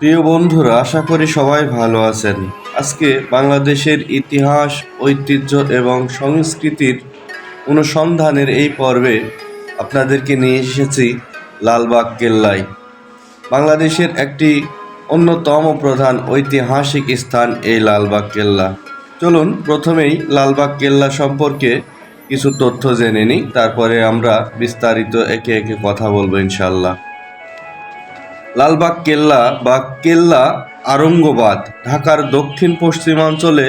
প্রিয় বন্ধুরা, আশা করি সবাই ভালো আছেন। আজকে বাংলাদেশের ইতিহাস, ঐতিহ্য এবং সংস্কৃতির অনুসন্ধানের এই পর্বে আপনাদেরকে নিয়ে এসেছি লালবাগ কেল্লায়। বাংলাদেশের একটি অন্যতম প্রধান ঐতিহাসিক স্থান এই লালবাগ কেল্লা। চলুন প্রথমেই লালবাগ কেল্লা সম্পর্কে কিছু তথ্য জেনে নিই, তারপরে আমরা বিস্তারিত একে একে কথা বলব ইনশাল্লাহ লালবাগ কেল্লা বা কেল্লা আরঙ্গবাদ, ঢাকার দক্ষিণ পশ্চিমাঞ্চলে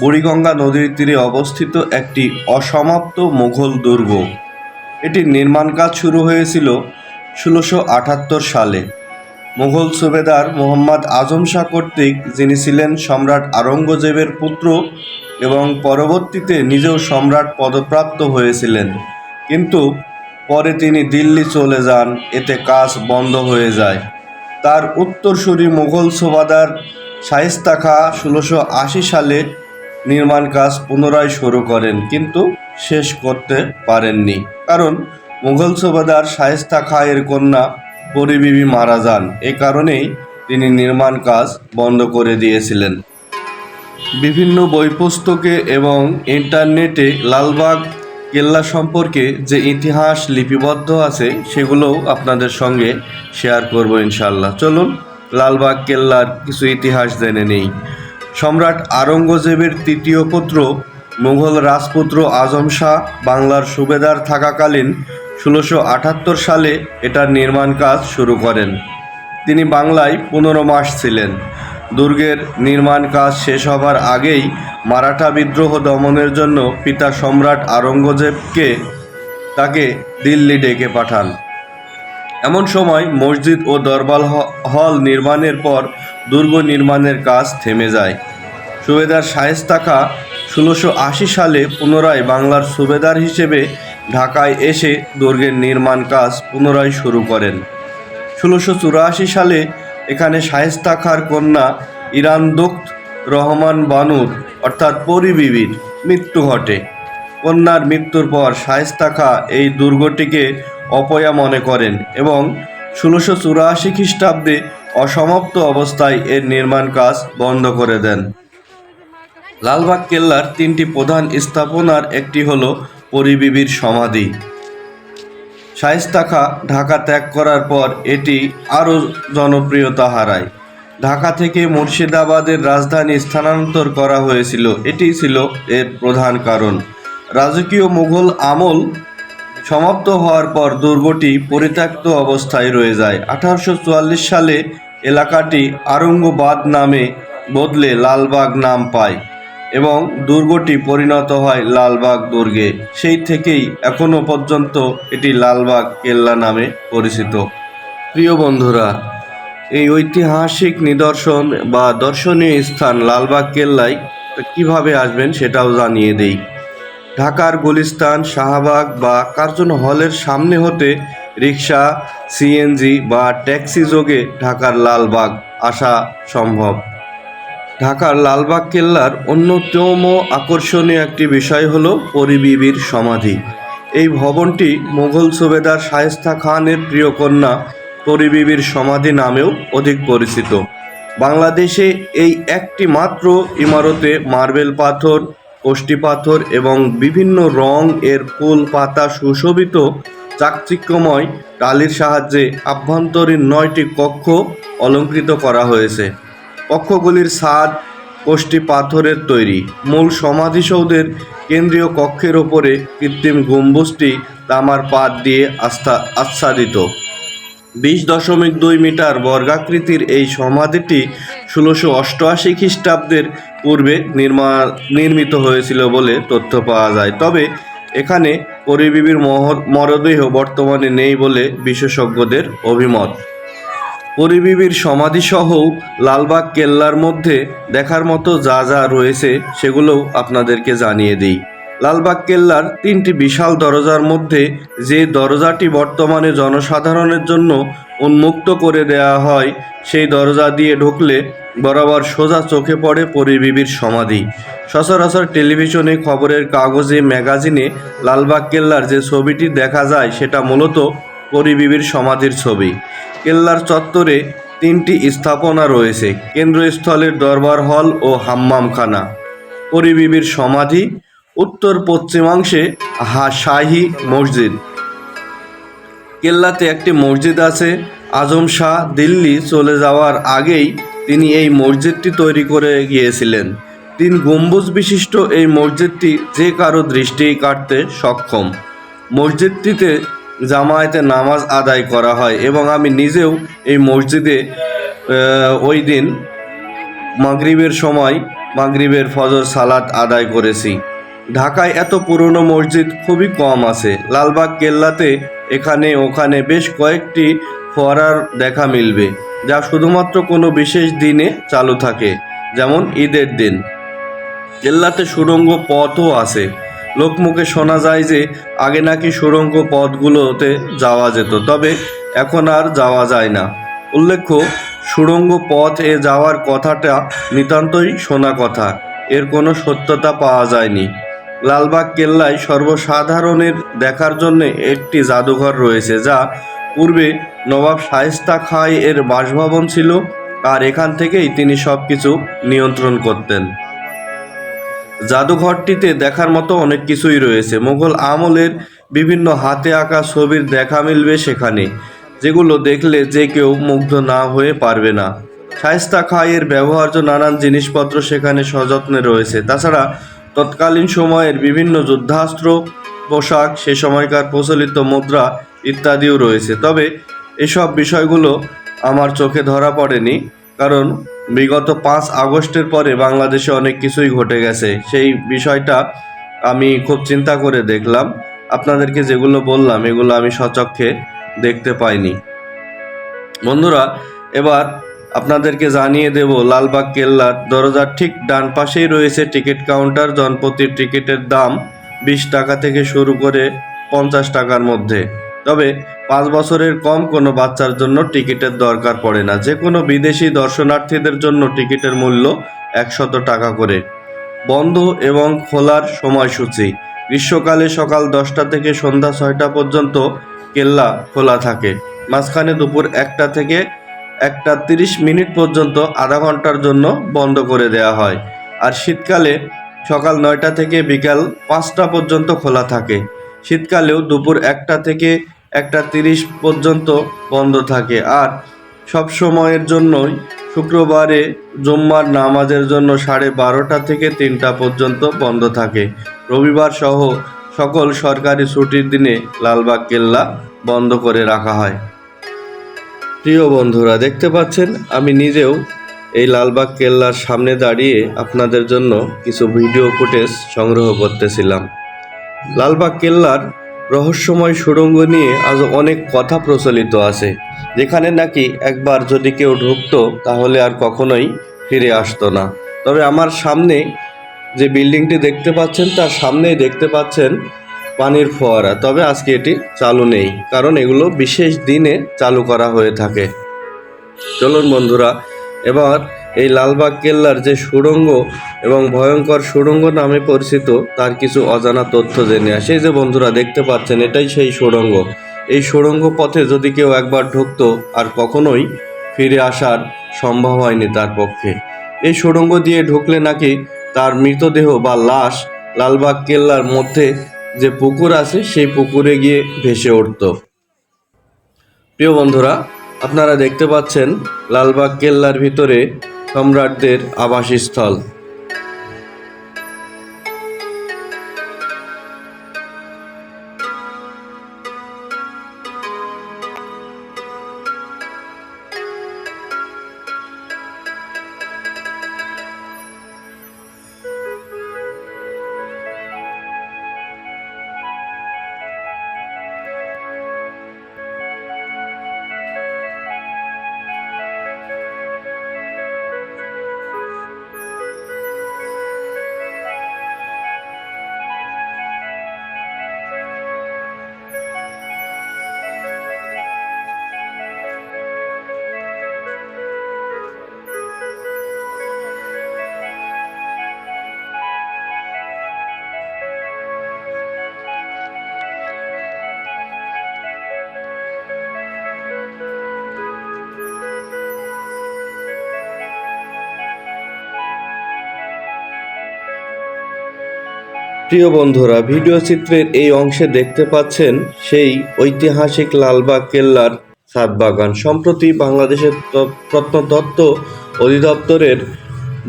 বুড়িগঙ্গা নদীর তীরে অবস্থিত একটি অসমাপ্ত মুঘল দুর্গ। এটির নির্মাণ কাজ শুরু হয়েছিল ষোলোশো আটাত্তর সালে। মুঘল সুবেদার মোহাম্মদ আজম শাহ কর্তৃক, যিনি ছিলেন সম্রাট আরঙ্গজেবের পুত্র এবং পরবর্তীতে নিজেও সম্রাট পদপ্রাপ্ত হয়েছিলেন। কিন্তু পরে তিনি দিল্লি চলে যান, এতে কাজ বন্ধ হয়ে যায়। তার উত্তরসূরি মুঘল সুবাদার শায়েস্তা খা ষোলোশো আশি সালে নির্মাণ কাজ পুনরায় শুরু করেন, কিন্তু শেষ করতে পারেননি। কারণ মুঘল সুবাদার শায়েস্তা খা এর কন্যা পরিবিবি মারা যান। এ কারণেই তিনি নির্মাণ কাজ বন্ধ করে দিয়েছিলেন। বিভিন্ন বই পুস্তকে এবং ইন্টারনেটে লালবাগ কেল্লা সম্পর্কে যে ইতিহাস লিপিবদ্ধ আছে, সেগুলোও আপনাদের সঙ্গে শেয়ার করব ইনশাল্লাহ চলুন, লালবাগ কেল্লার কিছু ইতিহাস জেনে নেই। সম্রাট আরঙ্গজেবের তৃতীয় পুত্র, মুঘল রাজপুত্র আজম শাহ, বাংলার সুবেদার থাকাকালীন ষোলোশো আটাত্তর সালে এটার নির্মাণ কাজ শুরু করেন। তিনি বাংলায় পনেরো মাস ছিলেন। দুর্গের নির্মাণ কাজ শেষ হবার আগেই মারাঠা বিদ্রোহ দমনের জন্য পিতা সম্রাট আরঙ্গজেবকে তাকে দিল্লি ডেকে পাঠান। এমন সময় মসজিদ ও দরবার হল নির্মাণের পর দুর্গ নির্মাণের কাজ থেমে যায়। সুবেদার শায়েস্তা খা ষোলোশো আশি সালে পুনরায় বাংলার সুবেদার হিসেবে ঢাকায় এসে দুর্গের নির্মাণ কাজ পুনরায় শুরু করেন। ষোলোশো চুরাশি সালে এখানে শায়েস্তা খার কন্যা ইরানদুক্ত রহমান বানুর, অর্থাৎ পরিবিবির মৃত্যু ঘটে। কন্যার মৃত্যুর পর শায়েস্তা খা এই দুর্গটিকে অপয়া মনে করেন এবং ষোলোশো চুরাশি খ্রিস্টাব্দে অসমাপ্ত অবস্থায় এর নির্মাণ কাজ বন্ধ করে দেন। লালবাগ কেল্লার তিনটি প্রধান স্থাপনার একটি হলো পরিবিবির সমাধি। শায়েস্তা খা ঢাকা ত্যাগ করার পর এটি আরও জনপ্রিয়তা হারায়। ঢাকা থেকে মুর্শিদাবাদের রাজধানী স্থানান্তর করা হয়েছিল। এটি ছিল এর প্রধান কারণ। রাজকীয় মুঘল আমল সমাপ্ত হওয়ার পর দুর্গটি পরিত্যক্ত অবস্থায় রয়ে যায়। আঠারোশো চুয়াল্লিশ সালে এলাকাটি আরঙ্গবাদ নামে বদলে লালবাগ নাম পায়। এবং দুর্গটি পরিণত হয় লালবাগ দুর্গে। সেই থেকেই এখনও পর্যন্ত এটি লালবাগ কেল্লা নামে পরিচিত। প্রিয় বন্ধুরা, এই ঐতিহাসিক নিদর্শন বা দর্শনীয় স্থান লালবাগ কেল্লায় কীভাবে আসবেন সেটাও জানিয়ে দেই। ঢাকার গুলিস্তান, শাহবাগ বা কার্জন হলের সামনে হতে রিক্সা সিএনজি বা ট্যাক্সি যোগে ঢাকার লালবাগ আসা সম্ভব। ঢাকার লালবাগ কেল্লার অন্যতম আকর্ষণীয় একটি বিষয় হলো পরিবিবির সমাধি। এই ভবনটি মুঘল সুবেদার শায়েস্তা খানের প্রিয় কন্যা পরিবিবির সমাধি নামেও অধিক পরিচিত। বাংলাদেশে এই একটি মাত্র ইমারতে মার্বেল পাথর কোষ্টি পাথর এবং বিভিন্ন রং এর ফুল, পাতা সুশোভিত চাকচিক্যময় টালির সাহায্যে আভ্যন্তরীণ নয়টি কক্ষ অলঙ্কৃত করা হয়েছে। কক্ষগুলির ছাদ কোষ্টি পাথরের তৈরি। মূল সমাধিসৌধের কেন্দ্রীয় কক্ষের ওপরে কৃত্রিম গম্বুজটি তামার পাত দিয়ে আস্থা, আচ্ছাদিত। বিশ দশমিক দুই মিটার বর্গাকৃতির এই সমাধিটি ষোলোশো অষ্টআশি খ্রিস্টাব্দের পূর্বে নির্মা, নির্মিত হয়েছিল বলে তথ্য পাওয়া যায়। তবে এখানে পরিবিবির মহ- মরদেহ বর্তমানে নেই বলে বিশেষজ্ঞদের অভিমত। পরিবিবির সমাধিসহও লালবাগ কেল্লার মধ্যে দেখার মতো যা যা রয়েছে সেগুলোও আপনাদেরকে জানিয়ে দিই। লালবাগ কেল্লার তিনটি বিশাল দরজার মধ্যে যে দরজাটি বর্তমানে জনসাধারণের জন্য উন্মুক্ত করে দেওয়া হয়, সেই দরজা দিয়ে ঢুকলে বরাবর সোজা চোখে পড়ে পরিবিবির সমাধি। সচরাচর টেলিভিশনে খবরের কাগজে, ম্যাগাজিনে লালবাগ কেল্লার যে ছবিটি দেখা যায়, সেটা মূলত পরিবিবির সমাধির ছবি। কেল্লার চত্বরে তিনটি স্থাপনা রয়েছে, কেন্দ্রস্থলের দরবার হল ও হাম্মামখানা। পরিবিবির সমাধি উত্তর পশ্চিমাংশে শাহী মসজিদ। কেল্লাতে একটি মসজিদ আছে, আজম শাহ দিল্লি চলে যাওয়ার আগেই তিনি এই মসজিদটি তৈরি করে গিয়েছিলেন। তিন গম্বুজ বিশিষ্ট এই মসজিদটি যে কারও দৃষ্টি কাটতে সক্ষম। মসজিদটিতে জামায়াতে নামাজ আদায় করা হয় এবং আমি নিজেও এই মসজিদে ওই দিন মাগরিবের সময় মাগরিবের ফজর সালাত আদায় করেছি। ঢাকায় এত পুরনো মসজিদ খুবই কম আছে। লালবাগ কেল্লাতে এখানে ওখানে বেশ কয়েকটি ফোয়ারার দেখা মিলবে, যা শুধুমাত্র কোনো বিশেষ দিনে চালু থাকে, যেমন ঈদের দিন। কেল্লাতে সুড়ঙ্গ পথও আছে। লোকমুখে শোনা যায় যে আগে নাকি সুড়ঙ্গ পথগুলোতে যাওয়া যেত, তবে এখন আর যাওয়া যায় না। উল্লেখ্য, সুড়ঙ্গ পথ এ যাওয়ার কথাটা নিতান্তই শোনা কথা, এর কোনো সত্যতা পাওয়া যায়নি। লালবাগ কেল্লায় সর্বসাধারণের দেখার জন্য একটি জাদুঘর রয়েছে, যা পূর্বে নবাব শায়েস্তা খাই এর বাসভবন ছিল, আর এখান থেকেই তিনি সব কিছু নিয়ন্ত্রণ করতেন। জাদুঘরটিতে দেখার মতো অনেক কিছুই রয়েছে। মুঘল আমলের বিভিন্ন হাতে আঁকা ছবির দেখা মিলবে সেখানে, যেগুলো দেখলে যে কেউ মুগ্ধ না হয়ে পারবে না। শায়স্তা খাইয়ের ব্যবহার্য নানান জিনিসপত্র সেখানে সযত্নে রয়েছে। তাছাড়া তৎকালীন সময়ের বিভিন্ন যুদ্ধাস্ত্র, পোশাক, সে সময়কার প্রচলিত মুদ্রা ইত্যাদিও রয়েছে। তবে এসব বিষয়গুলো আমার চোখে ধরা পড়েনি, কারণ বিগত পাঁচ আগস্টের পরে বাংলাদেশে অনেক কিছুই ঘটে গেছে। সেই বিষয়টা আমি খুব চিন্তা করে দেখলাম। আপনাদেরকে যেগুলো বললাম, এগুলো আমি সচক্ষে দেখতে পাইনি। বন্ধুরা, এবার আপনাদেরকে জানিয়ে দেব, লালবাগ কেল্লার দরজার ঠিক ডান পাশেই রয়েছে টিকিট কাউন্টার। জনপ্রতি টিকিটের দাম বিশ টাকা থেকে শুরু করে পঞ্চাশ টাকার মধ্যে। তবে পাঁচ বছরের কম কোনো বাচ্চার জন্য টিকিটের দরকার পড়ে না। যে কোনো বিদেশি দর্শনার্থীদের জন্য টিকিটের মূল্য একশত টাকা করে। বন্ধ এবং খোলার সময়সূচি। গ্রীষ্মকালে সকাল দশটা থেকে সন্ধ্যা ছয়টা পর্যন্ত কেল্লা খোলা থাকে। মাঝখানে দুপুর একটা থেকে একটা তিরিশ মিনিট পর্যন্ত আধা ঘণ্টার জন্য বন্ধ করে দেওয়া হয়। আর শীতকালে সকাল নয়টা থেকে বিকাল পাঁচটা পর্যন্ত খোলা থাকে। শীতকালেও দুপুর একটা থেকে একটা তিরিশ পর্যন্ত বন্ধ থাকে। আর সব সময়ের জন্যই শুক্রবারে জুম্মার নামাজের জন্য সাড়ে বারোটা থেকে তিনটা পর্যন্ত বন্ধ থাকে। রবিবার সহ সকল সরকারি ছুটির দিনে লালবাগ কেল্লা বন্ধ করে রাখা হয়। প্রিয় বন্ধুরা, দেখতে পাচ্ছেন, আমি নিজেও এই লালবাগ কেল্লার সামনে দাঁড়িয়ে আপনাদের জন্য কিছু ভিডিও ফুটেজ সংগ্রহ করতেছিলাম। লালবাগ কেল্লার রহস্যময় সুড়ঙ্গ নিয়ে আজ অনেক কথা প্রচলিত আছে, যেখানে নাকি একবার যদি কেউ ঢুকতো, তাহলে আর কখনোই ফিরে আসতো না। তবে আমার সামনে যে বিল্ডিংটি দেখতে পাচ্ছেন, তার সামনেই দেখতে পাচ্ছেন পানির ফোয়ারা। তবে আজকে এটি চালু নেই, কারণ এগুলো বিশেষ দিনে চালু করা হয়ে থাকে। চলুন বন্ধুরা, এবার এই লালবাগ কেল্লার যে সুড়ঙ্গ এবং ভয়ঙ্কর সুড়ঙ্গ নামে পরিচিত, তার কিছু অজানা তথ্য জেনে আসে। যে বন্ধুরা, দেখতে পাচ্ছেন, এটাই সেই সুড়ঙ্গ। এই সুড়ঙ্গ পথে যদি কেউ একবার ঢুকতো, আর কখনোই ফিরে আসার সম্ভব হয়নি তার পক্ষে। এই সুড়ঙ্গ দিয়ে ঢুকলে নাকি তার মৃতদেহ বা লাশ লালবাগ কেল্লার মধ্যে যে পুকুর আছে, সেই পুকুরে গিয়ে ভেসে উঠত। প্রিয় বন্ধুরা, আপনারা দেখতে পাচ্ছেন, লালবাগ কেল্লার ভিতরে সম্রাটদের আবাসস্থল। প্রিয় বন্ধুরা, ভিডিও চিত্রের এই অংশে দেখতে পাচ্ছেন সেই ঐতিহাসিক লালবাগ কেল্লার ছাদ বাগান। সম্প্রতি বাংলাদেশের প্রত্নতত্ত্ব অধিদপ্তরের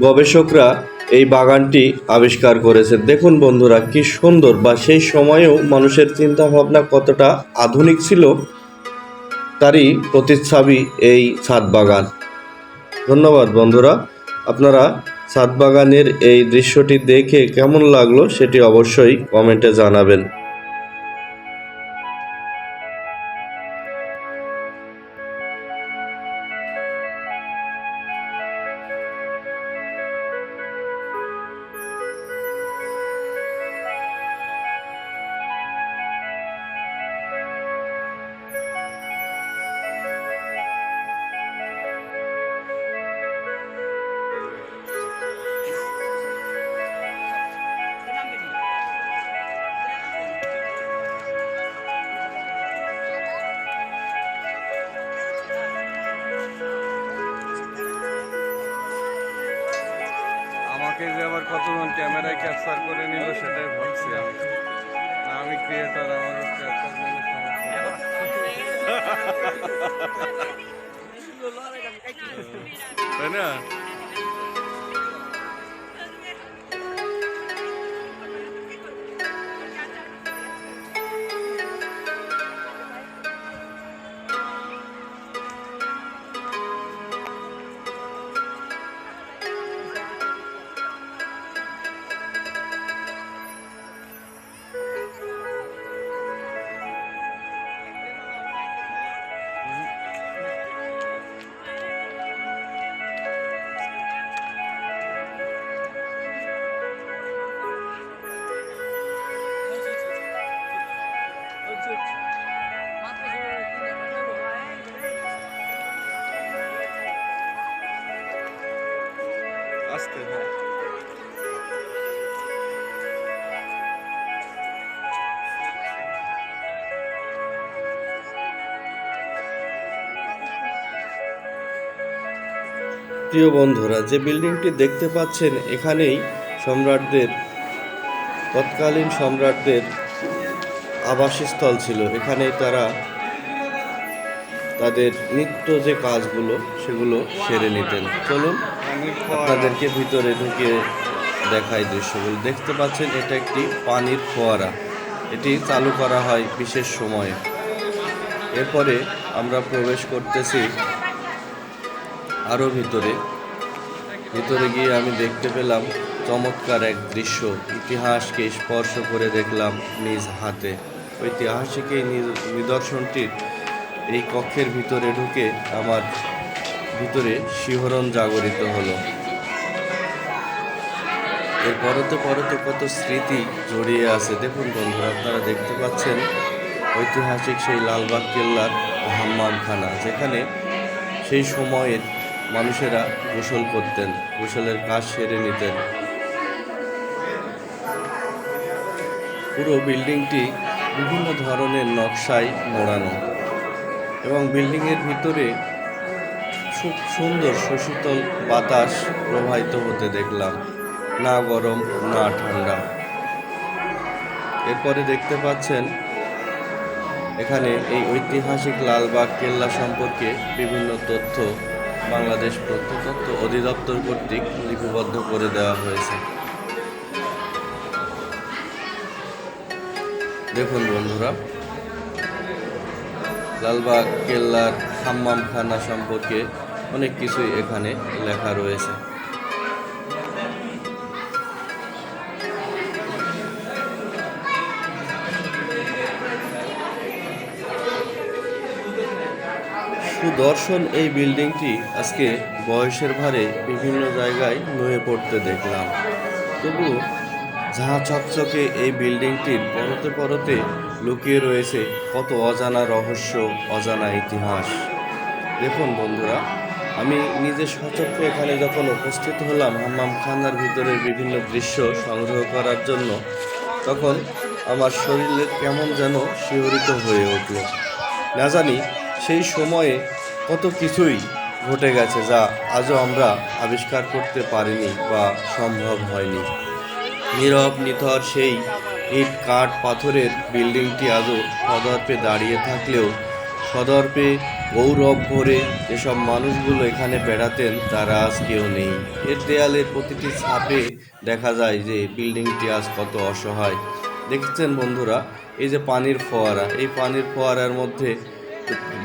গবেষকরা এই বাগানটি আবিষ্কার করেছে দেখুন বন্ধুরা, কি সুন্দর বা সেই সময়েও মানুষের চিন্তা ভাবনা কতটা আধুনিক ছিল তারই প্রতিচ্ছবি এই ছাদ বাগান। ধন্যবাদ বন্ধুরা, আপনারা ছাদ বাগানের এই দৃশ্যটি দেখে কেমন লাগল সেটি অবশ্যই কমেন্টে জানাবেন। আমাকে যে আবার কতজন ক্যামেরায় ক্যাপচার করে নিল সেটাই ভাবছি আমি। আমি ক্রিয়েটার আমাকে ক্যাপচার করলে সমস্যা তাই না? আসতে হ্যাঁ। প্রিয় বন্ধুরা, যে বিল্ডিংটি দেখতে পাচ্ছেন, এখানেই সম্রাটদের, তৎকালীন সম্রাটদের আবাসস্থল ছিল। এখানেই তারা তাদের নিত্য যে কাজগুলো, সেগুলো সেরে নিতেন। চলুন আপনাদেরকে ভিতরে ঢুকে দেখাই দৃশ্যগুলো। দেখতে পাচ্ছেন, এটা একটি পানির ফোয়ারা। এটি চালু করা হয় বিশেষ সময়ে। এরপরে আমরা প্রবেশ করতেছি আরও ভিতরে। ভিতরে গিয়ে আমি দেখতে পেলাম চমৎকার এক দৃশ্য। ইতিহাসকে স্পর্শ করে দেখলাম নিজ হাতে। ঐতিহাসিক এই নিদর্শনটির এই কক্ষের ভিতরে ঢুকে আমার ভিতরে শিহরণ জাগরিত হলো। এর পরতে পরতে কত স্মৃতি জড়িয়ে আছে। দেখুন বন্ধুরা, আপনারা দেখতে পাচ্ছেন ঐতিহাসিক সেই লালবাগ কেল্লার হাম্মামখানা যেখানে সেই সময়ের মানুষেরা গোসল করতেন, গোসলের কাজ সেরে নিতেন। পুরো বিল্ডিংটি বিভিন্ন ধরনের নকশায় মোড়ানো এবং বিল্ডিংয়ের ভিতরে সুন্দর সুশীতল বাতাস প্রবাহিত হতে দেখলাম। না গরম, না ঠান্ডা। এরপরে দেখতে পাচ্ছেন, এখানে এই ঐতিহাসিক লালবাগ কেল্লা সম্পর্কে বিভিন্ন তথ্য বাংলাদেশ প্রত্নতত্ত্ব অধিদপ্তর কর্তৃক লিপিবদ্ধ করে দেওয়া হয়েছে। দেখুন বন্ধুরা, লালবাগ কেল্লার হাম্মামখানা সম্পর্কে অনেক কিছুই এখানে লেখা রয়েছে। সুদর্শন এই বিল্ডিংটি আজকে বয়সের ভারে বিভিন্ন জায়গায় নুয়ে পড়তে দেখলাম। তবু ঝাঁ চকচকে এই বিল্ডিংটির পরতে পরতে লুকিয়ে রয়েছে কত অজানা রহস্য, অজানা ইতিহাস। দেখুন বন্ধুরা আমি নিজে সচক্ষে এখানে যখন উপস্থিত হলাম হাম্মাম খানার ভিতরের বিভিন্ন দৃশ্য সংগ্রহ করার জন্য, তখন আমার শরীরে কেমন যেন শিহরিত হয়ে উঠল। না জানি সেই সময়ে কত কিছুই ঘটে গেছে যা আজও আমরা আবিষ্কার করতে পারিনি বা সম্ভব হয়নি। নীরব, নিথর সেই ইট, কাঠ, পাথরের বিল্ডিংটি আজও সদর্পে দাঁড়িয়ে থাকলেও সদর্পে, গৌরব ভরে যেসব মানুষগুলো এখানে বেড়াতেন, তারা আজ কেউ নেই। এর দেয়ালের প্রতিটি ছাপে দেখা যায় যে বিল্ডিংটি আজ কত অসহায়। দেখছেন বন্ধুরা, এই যে পানির ফোয়ারা, এই পানির ফোয়ারার মধ্যে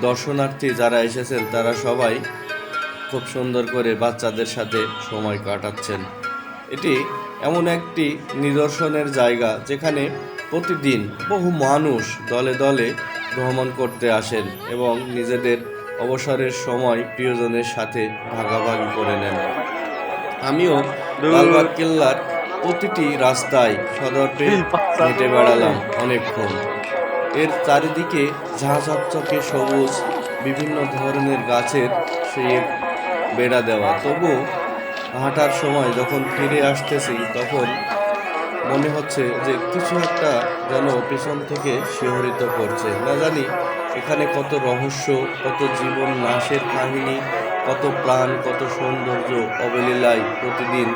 দর্শনার্থী যারা এসেছেন, তারা সবাই খুব সুন্দর করে বাচ্চাদের সাথে সময় কাটাচ্ছেন। এটি এমন একটি নিদর্শনের জায়গা যেখানে প্রতিদিন বহু মানুষ দলে দলে ভ্রমণ করতে আসেন এবং নিজেদের অবসরের সময় প্রিয়জনের সাথে ভাগাভাগি করে নেন। আমিও লালবাগ কেল্লার প্রতিটি রাস্তায় সদর্পে হেঁটে বেড়ালাম অনেকক্ষণ। এর চারিদিকে ঝাঁ চকচকে সবুজ বিভিন্ন ধরনের গাছের সেই বেড়া দেওয়া। তবু হাঁটার সময় যখন ফিরে আসতেছি তখন মনে হচ্ছে যে কিছু একটা যেন পেছন থেকে শিহরিত করছে। না জানি এখানে কত রহস্য, কত জীবন নাশের কাহিনী, কত প্রাণ, কত সৌন্দর্য অবলীলায় প্রতিদিন